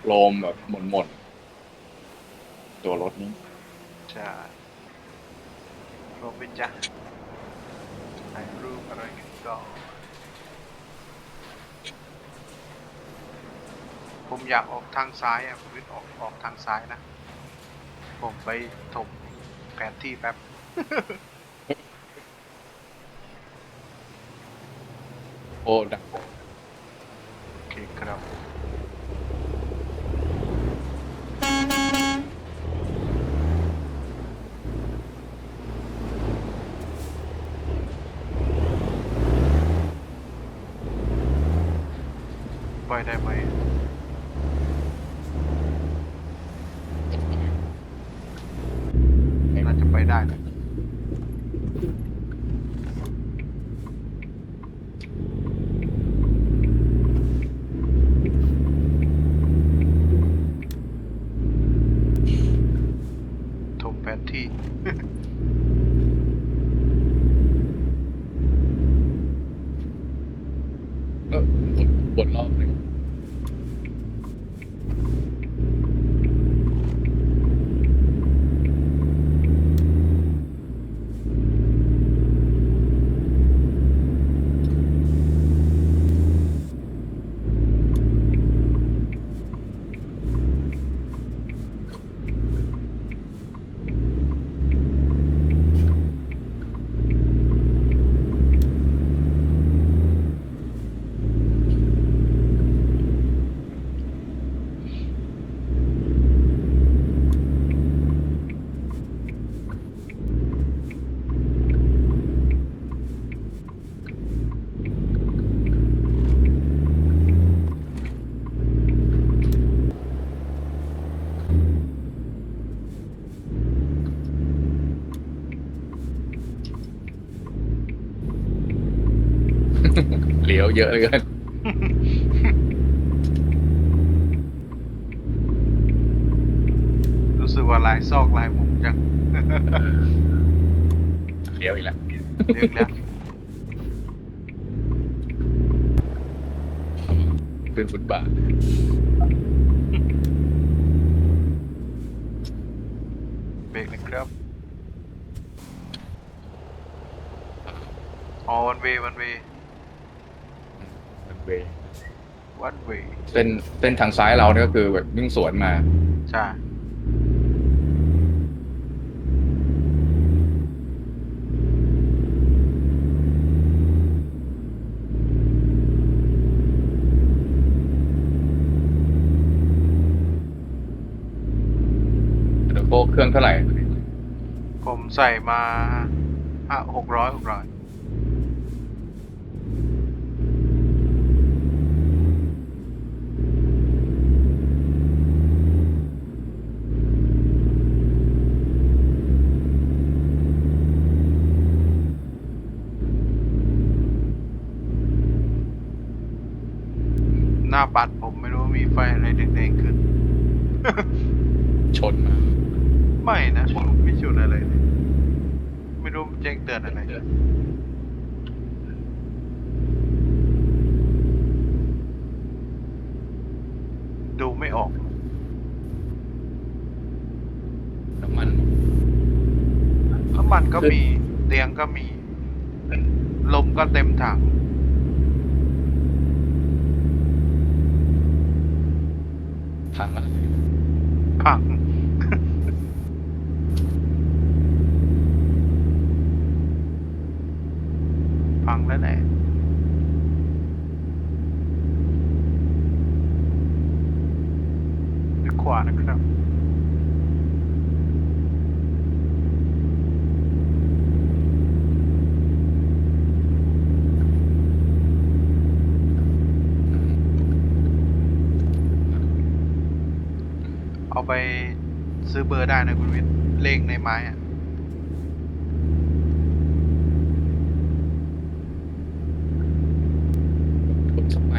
โครมแบบหม่นหม่นๆตัวรถนี้ใช่รวมไปจ้ะถ่ายรูปอะไรกันก็ผมอยากออกทางซ้ายอะผมวิทย์ออกออกทางซ้ายนะ ผมไปถมแผนที่แป๊บ โอ้ดักโอเคครับ ไปได้ไหมน่าจะไปได้นะถมแผนที่ เออบนรอบหนึ่ง เยอะเหลยกันรู้สึกว่าลายซอกลายมุมจังเหลียวอีกแล้วเรื่องแล้วขึ้นฟุตบาทเบรกนะครับอ๋อวันเววันเว มันเวย์วันเวเส้นเส้นทางซ้ายเราเนี่ยก็คือแบบวิ่งสวนมา ใช่ เดี๋ยวโคเครื่องเท่าไหร่ ผมใส่มาห้าหกร้อยหกร้อยหน้าปัดผมไม่รู้มีไฟอะไรแดงๆขึ้น ชนมา ไม่นะไม่ชุดอะไรเลย ไม่รู้แจ้ง เตือนอะไรดูไม่ออกน้ำมันน้ำมันก็มี เตียงก็มี ลมก็เต็มถังพังละพังพัง แล้วแหละด้วยขวานะครับเอาไปซื้อเบอร์ได้นะคุณวิทย์เลขในไม้อะ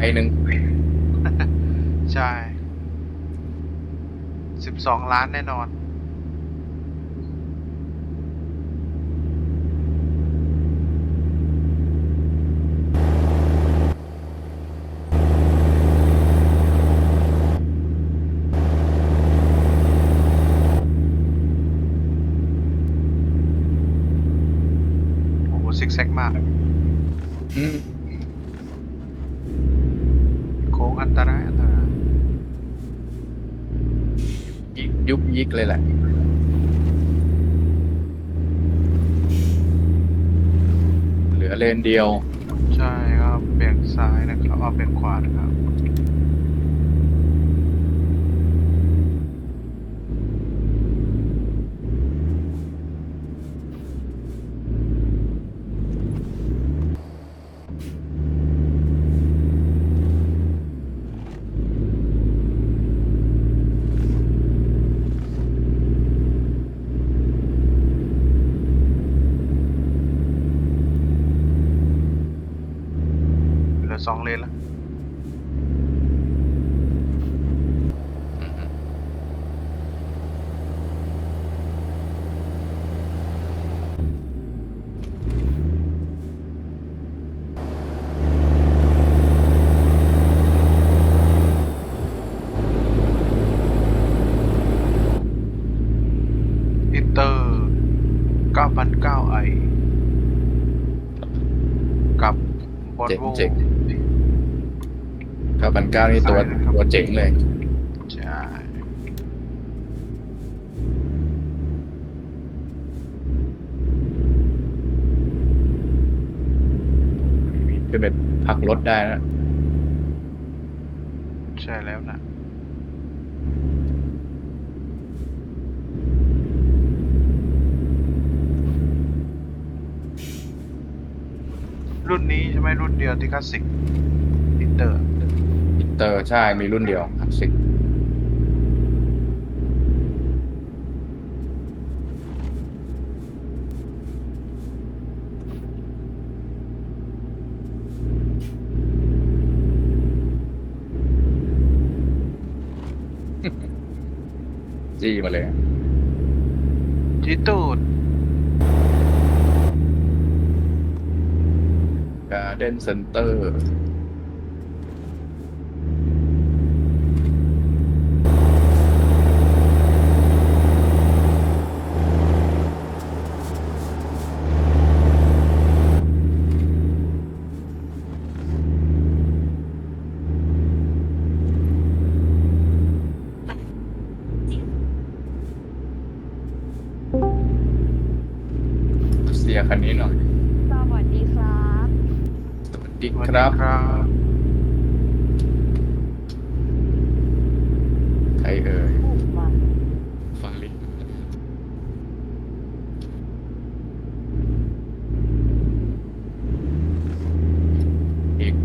ไปหนึ่งใช่สิบสองล้านแน่นอน โอ้โหซิกแซกมาก อืม ยิกเลยแหละ เหลือเลนเดียว ใช่ครับเบี่ยงซ้ายนะครับเอาเป็นขวานะครับ สองเลนแล้ว อินเตอร์9,009ไอกับบอล เจ๋ง โว เจ๋ง ข้าว พันเก้านี่ตัวใช่นะครับตัวเจ๋งเลย ใช่ขึ้นไปพักรถได้นะใช่แล้วนะรุ่นนี้ใช่ไหมรุ่นเดียวที่คลาสสิกอินเตอร์อินเตอร์ใช่มีรุ่นเดียวคลาสสิกจี้มาเลยจีตูดการ์เด้นเซ็นเตอร์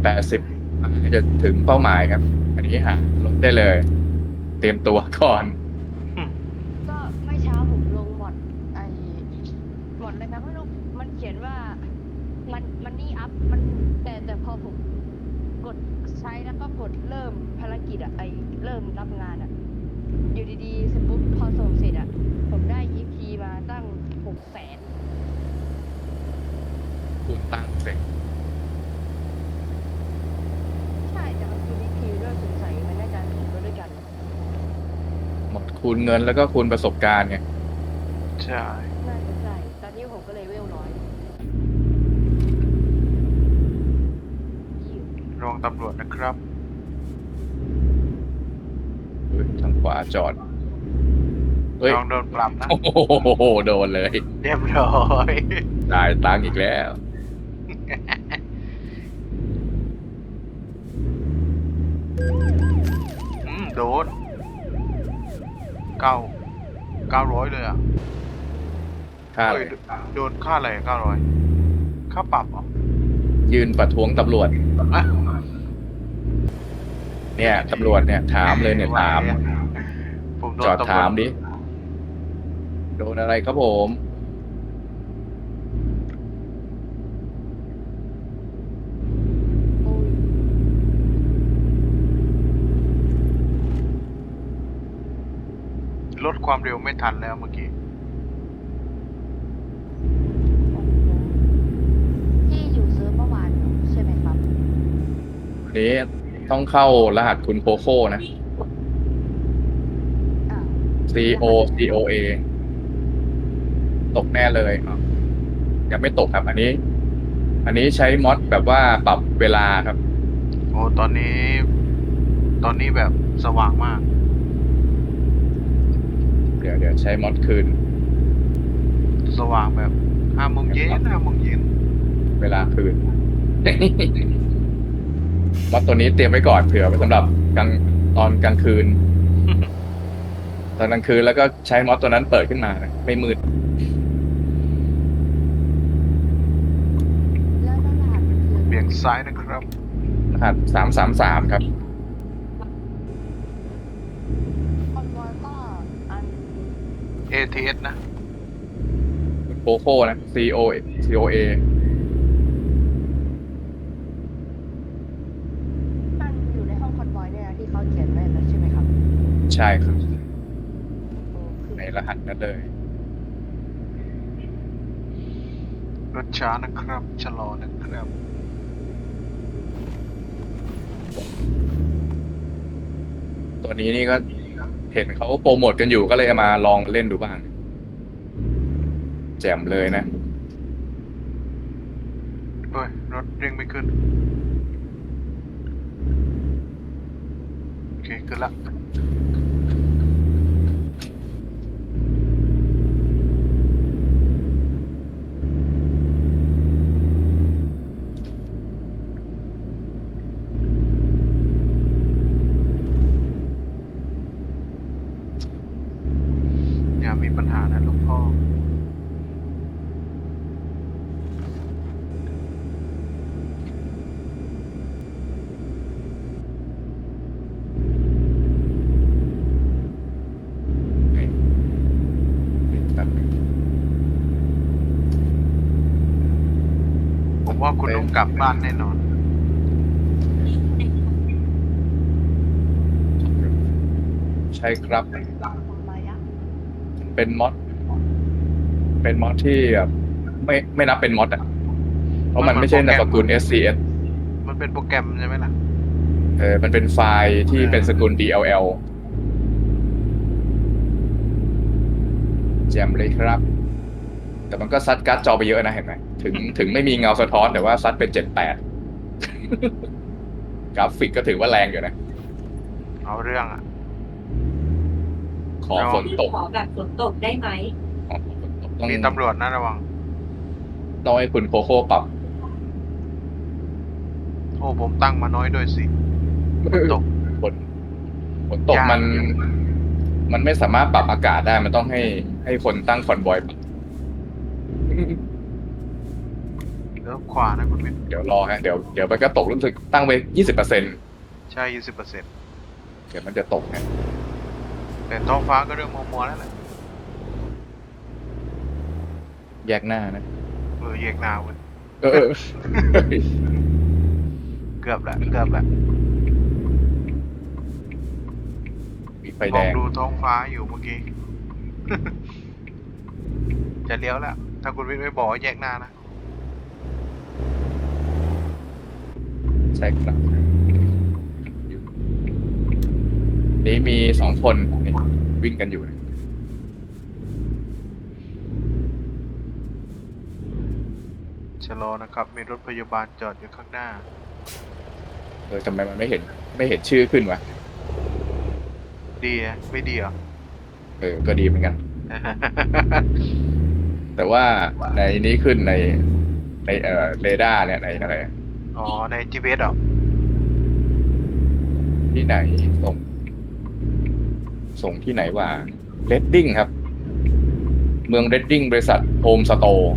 แปดสิบจะถึงเป้าหมายครับ อันนี้หาลดได้เลย เตรียมตัวก่อน เงินแล้วก็คูณประสบการณ์ไงใช่ น่าจะใช่ตอนนี้ผมก็เลยเวลน้อยยี่รองตำรวจนะครับ เฮ้ยทางขวาจอด เฮ้ย ลองโดนปรับนะ โอ้โห โดนเลย เรียบร้อย จ่ายตังค์อีกแล้ว อืมโดน เก้าเก้าร้อยเลยอะค่าอะไรเอ้ยโดนค่าอะไรเก้าร้อยค่าปรับเหรอยืนประท้วงตำรวจ อะเนี่ยตำรวจเนี่ย ถามเลยเนี่ยถาม ผมโดจนอดตำรวจถามดิ โดนอะไรครับผม โอ้ย ลดความเร็วไม่ทันแล้วเมื่อกี้ที่อยู่เซิร์ฟเมื่อวานใช่ไหมครับ วันนี้ต้องเข้ารหัสคุณโคโค่นะอ้าว C O C O A ตกแน่เลยอ้าวยังไม่ตกครับ อันนี้ อันนี้ใช้มอดแบบว่าปรับเวลาครับ โอ้ตอนนี้ ตอนนี้แบบสว่างมาก เดี๋ยวเดี๋ยวใช้มอดคืน สว่างแบบห้าโมงเย็นห้าโมงเย็นเวลาคืน มอดตัวนี้เตรียมไว้ก่อนเผื่อไว้สำหรับกลางตอนกลางคืน ตอนกลางคืนแล้วก็ใช้มอดตัวนั้นเปิดขึ้นมานะไม่มืดแล้วแล้วรหัสมันคือเบี่ยงซ้ายนะครับรหัสสามสามสามครับ คอนวอยก็อัน ATS นะ โคโค่นะ C O C O A มันอยู่ในห้องคอนวอยเนี่ยนะที่เขาเขียนไว้แล้วใช่ไหมครับใช่ครับ โอ้คือในรหัสนั้นเลย รถช้านะครับ ชะลอนะครับ ตัวนี้นี่ก็ เห็นเขาโปรโมทกันอยู่ก็เลยเอามาลองเล่นดูบ้าง แจ่มเลยนะ เฮ้ยรถเร่งไม่ขึ้น โอเค ขึ้นละ อย่ามีปัญหา นะหลูกพ่อผมว่าคุณต้องกลับบ้านแน่นอน ใช่ครับ เป็นมอดเป็นมอดที่แบบไม่ไม่นับเป็นมอดอะ เพราะมันไม่ใช่นามสกุล SCS มันเป็นโปรแกรมใช่ไหมล่ะ เออมันเป็นไฟล์ที่เป็นสกุล DLL แจมเลยครับ แต่มันก็ซัดการ์ดจอไปเยอะนะเห็นไหมถึงถึงไม่มีเงาสะท้อนแต่ว่าซัดเป็นเจ็ดแปดกราฟิกก็ถือว่าแรงอยู่นะ เอาเรื่องอะ ขอฝนตกขอแบบฝนตกได้ไหมอ๋อฝนตกต้องมีตำรวจนะระวัง ต้องให้คุณโคโค่ปรับโอ้ผมตั้งมาน้อยด้วยสิตกฝนฝนตกยากมัน มันไม่สามารถปรับอากาศได้มันต้องให้ให้คนตั้งคอนบอยปรับเลี้ยวขวานะคุณวินเดี๋ยวรอฮะเดี๋ยวเดี๋ยวมันก็ตกรู้สึกตั้งไว้ยี่สิบเปอร์เซ็นใช่ยี่สิบเปอร์เซ็นต์เดี๋ยวมันจะตกฮะ แต่ท้องฟ้าก็เริ่มมัวๆแล้วแหละแยกหน้านะ เออเยกนาเว้ยเออเออ เกือบละเกือบละมีไฟมแดองง ดูท้องฟ้าอยู่เมื่อกี้ จะเลี้ยวแล้วถ้าคุณวินไม่บอกว่าแยกหน้านะใช่ครับนี่มีสองคนนี่ วิ่งกันอยู่นะชะลอนะครับ มีรถพยาบาลจอดอยู่ข้างหน้า เออทำไมมันไม่เห็น ไม่เห็นชื่อขึ้นวะ ดีอะไม่ดีเหรอ เออ ก็ดีเหมือนกัน แต่ว่าในนี้ขึ้นในในเอ่อเรดาร์เนี่ยในอะไร อ๋อ ใน GPS เหรอ ที่ไหนส่ง ส่งที่ไหนว่าเรดดิ้งครับ เมืองเรดดิ้งบริษัทโฮมสโตร์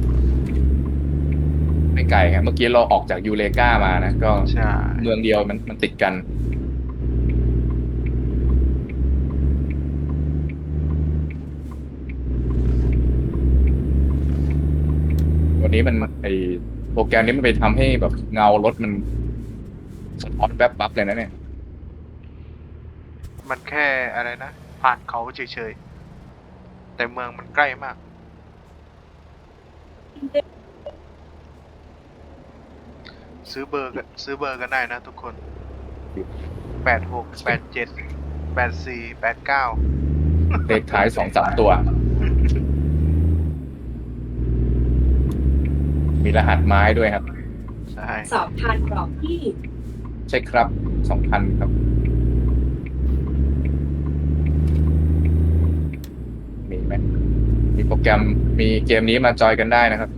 ไม่ไกลครับเมื่อกี้เราออกจากยูเลกามานะ ก็ใช่เมืองเดียวมันมันติดกันวันนี้มันไอโปรแกรมนี้มันไปทำให้แบบเงารถมันสะท้อนแวบบับเลยนะเนี่ย มันแค่อะไรนะ ผ่านเขาเฉยๆ แต่เมืองมันใกล้มาก ซื้อเบอร์กันซื้อเบอร์กันได้นะทุกคน แปดหก แปดเจ็ด แปดสี่ แปดเก้าเลขท้ายสองสามตัว มีรหัสไม้ด้วยครับ ใช่ สอบทานกรอบที่ ใช่ครับสองพันครับ มี ไหมมีโปรแกรมมีเกมนี้มาจอยกันได้นะครับ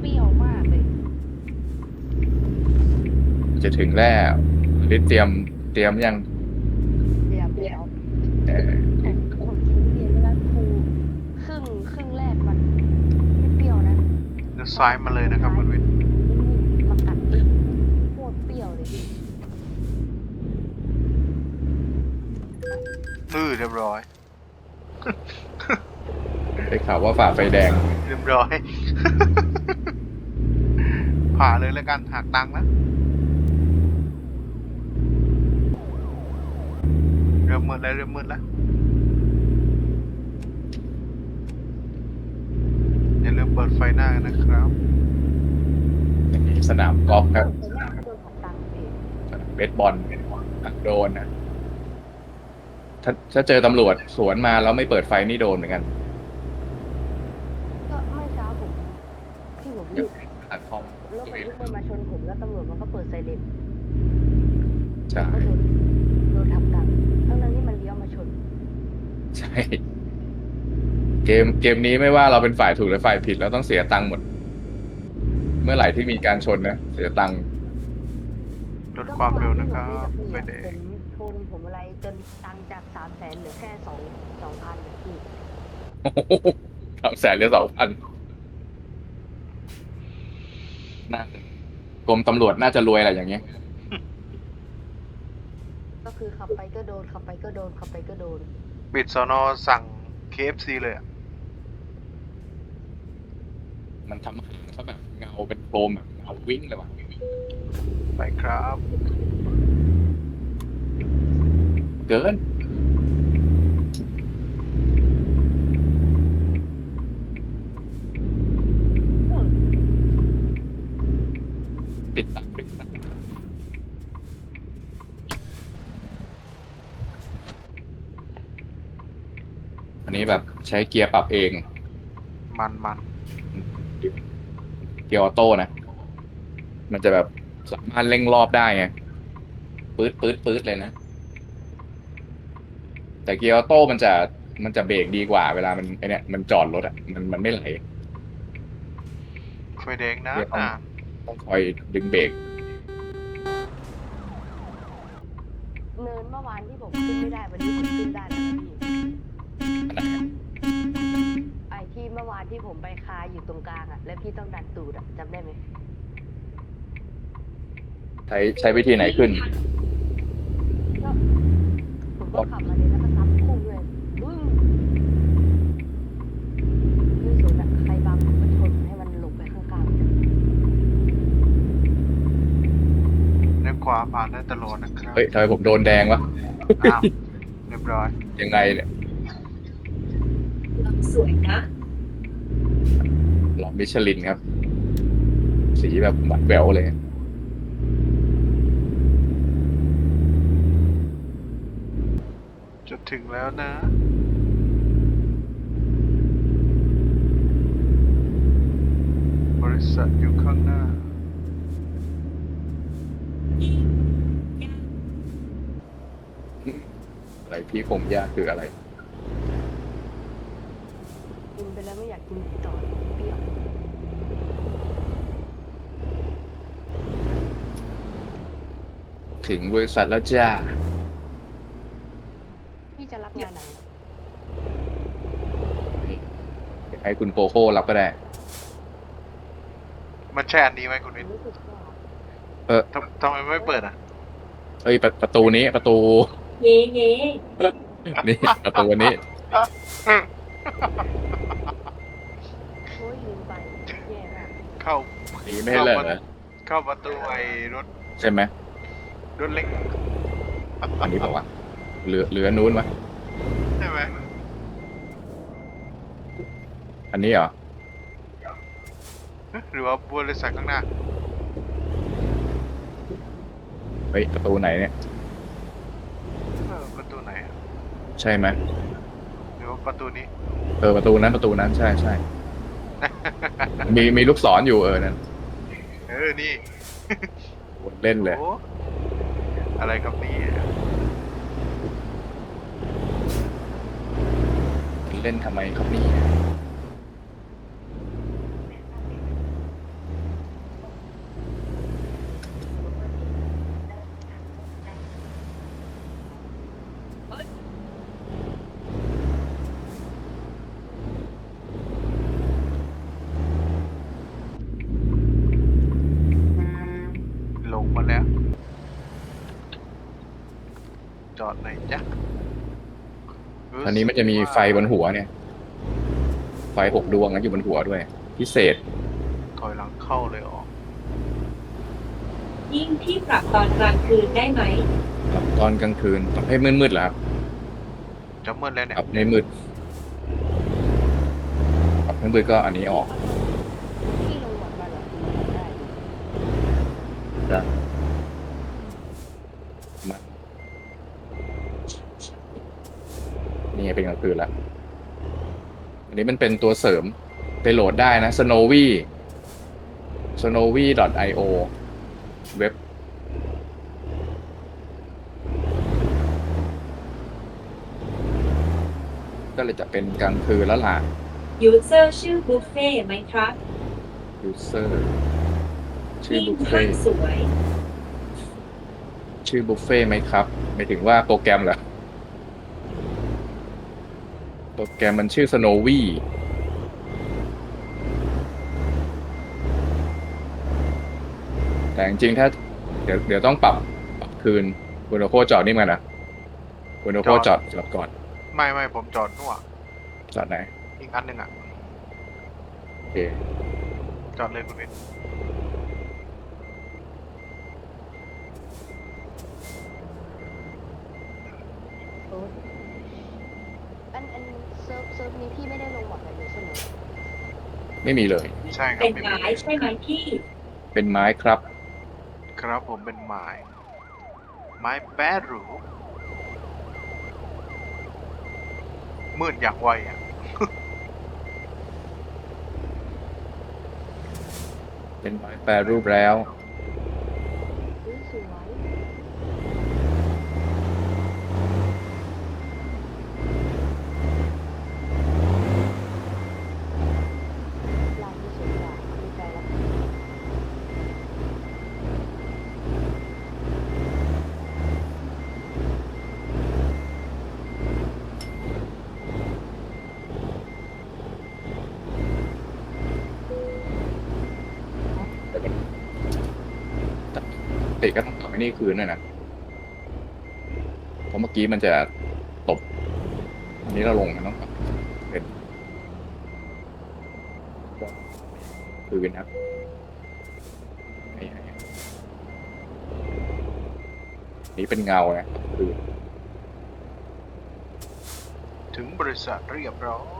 เปรี้ยวมากเลย จะถึงแล้วลิเตรียมเตรียมยังเดี๋ยวเดี๋ยวเอ่อผมผมกินทุเรียนไปแล้วครูครึ่งครึ่งแรกมันไม่เปรี้ยวนะ เดี๋ยวซ้ายมาเลยนะครับคุณวิทย์ นิ่มๆมากัดโคตรเปรี้ยวเลยพี่ ตื้อเรียบร้อย ได้ข่าวว่าฝ่าไฟแดง เรียบร้อย ผ่าเลยแล้วกันหักตังค์นะเริ่มมืดแล้วเริ่มมืดแล้วอย่าลืมเปิดไฟหน้ากันนะครับ สนามกอล์ฟครับไปหน้าก็โดนขัดตังค์พี่สนามเบสบอลอะโดนนะ ถ้าถ้าเจอตำรวจสวนมาแล้วไม่เปิดไฟนี่โดนเหมือนกันก็เมื่อเช้าผมที่ผมรีบอัดคอมรถบรรทุกมันมาชนผมแล้วตำรวจมันก็เปิดไซเรนใช่ก็โดนโดนทับตังค์ทั้งนั้นที่มันเลี้ยวมาชน ใช่ เกมเกมนี้ไม่ว่าเราเป็นฝ่ายถูกหรือฝ่ายผิดเราต้องเสียตังค์หมด เมื่อไหร่ที่มีการชนนะเสียตังค์ลดความเร็วนะครับไฟแด จนตังค์จากสามแสนเหลือแค่สองสองพันพี่สามแสนหรือสองพันน่าจะกรมตำรวจน่าจะรวยอะไรอย่างเงี้ย ก็คือขับไปก็โดนขับไปก็โดนขับไปก็โดน ปิดสอนอสั่ง KFC เลยอะมันทำให้เขาแบบเงาเป็นโครมแบบเงาวิ่งเลยว่ะ ไปครับ เกิน ปิดตังปิดตังอันนี้แบบใช้เกียร์ปรับเอง มันมันเกียร์ออโต้นะ มันจะแบบสามารถเร่งรอบได้ไงปื๊ดปื๊ดปื๊ดเลยนะ แต่เกียร์ออโต้มันจะมันจะเบรกดีกว่าเวลามันไอเนี่ยมันจอดรถอะมันมันไม่ไหลไฟแดงนะเดี๋ยวต้องอ่าต้องคอยดึงเบรกเนินเมื่อวานที่ผมขึ้นไม่ได้วันนี้ผมขึ้นได้นะพี่อันไหนอะไอ้ที่เมื่อวานที่ผมไปคาอยู่ตรงกลางอะ แล้วพี่ต้องดันตูดอะจำได้ไหมใช้ใช้วิธีไหนขึ้น ก็ผม ก็ขับมาเลยแล้วก็ซับพุ่งเลยบึ้งไม่สนอะใครบังผมก็ชนให้มันหลบไปข้างเลี้ยวขวาผ่านได้ตลอดนะครับเฮ้ยทำไมผมโดนแดงวะอ้าวเรียบร้อยยังไงเนี่ยสวยนะหลอมมิชลินครับ สีแบบหวานแหววเลย จะ ถึงแล้วนะบริษัทอยู่ข้างหน้า อะไรพี่ผมยากคืออะไรๆกินไปแล้วไม่อยากกินต่อเปรี้ยวถึงบริษัทแล้วจ้า พี่จะรับงานไหนให้คุณโปโครับก็ได้ มันใช่อันนี้ไหมคุณวินรู้สึกว่าเออทำทำไมไม่เปิดอะ เอ้ยประประตูนี้ประตูเงี้เงี้นี่ประตูนี้ โอ้ยลืมไปแย่มากเข้านี่ไม่ให้เหรอ เข้าประตูไอ้รถใช่ไหมรถเล็กอันนี้บอกว่า เหลือเหลือนู้นวะใช่ไหมอันนี้เหรอ หรือว่าบริษัทข้างหน้า เฮ้ย ประตูไหนเนี่ย เออประตูไหนอะใช่ไหมหรือว่าประตูนี้ เออ ประตูนั้นประตูนั้นใช่ใช่ มีมีลูกศรอยู่เออนั่นเออ นี่วนเล่นเลย โอ้อะไรครับนี่ เล่นทำไมครับนี่ลงมาแล้ว จอดไหนจ๊ะ อันนี้มันจะมีไฟบนหัวเนี่ย ไฟหกดวงนะอยู่บนหัวด้วย พิเศษ ถอยหลังเข้าเลยออก ยิ่งที่ปรับตอนกลางคืนได้ไหมครับตอนกลางคืนต้องให้มืดๆเหรอครับจะมืดแล้วเนี่ยครับในมืดครับให้มืดก็อันนี้ออก พี่ลงหมดมาเหรอได้ ได้มานี่ไง เป็นกลางคืนแล้วอันนี้มันเป็นตัวเสริมไปโหลดได้นะ snowy snowy.io เว็บก็เลยจะเป็นกลางคืนแล้วล่ะยูเซอร์ชื่อบุฟเฟ่ไหมครับ user ชื่อยิ่งบุฟท่าเฟ่นสวย ชื่อบุฟเฟ่ไหมครับหมายถึงว่าโปรแกรมเหรอ โปรแกรมมันชื่อ Snowy แต่จริงๆถ้าเดี๋ยวเดี๋ยวต้องปรับปรับคืนคุณโอโคจอดนี่มันนะคุณโอโคจอดจอดก่อน ไม่ไม่ผมจอดนู่นอะจอดไหน อีกอันหนึ่งอะ โอเค จอดเลยคุณวิทย์โอ้อันอันเซิร์ฟเซิร์ฟนี้พี่ไม่ได้ลงหมดเลยใช่ไหม ไม่มีเลย ใช่ครับเป็นไม่ไม้มีใช่ไหมพี่ เป็นไม้ครับ ครับผมเป็นไม้ ไม้แปดหรูมืดอยากไวอะ เป็นไม้แปรรูปแล้ว อุ๊ยสวยลายที่สวยกว่าไม่ใจแล้ว ติก็ต้องตบไอ้นี่คืนด้วยนะเพราะเมื่อกี้มันจะตบอันนี้เราลงมันต้องเป็นคืนครับนี่เป็นเงานะคือถึงบริษัทเรียบร้อย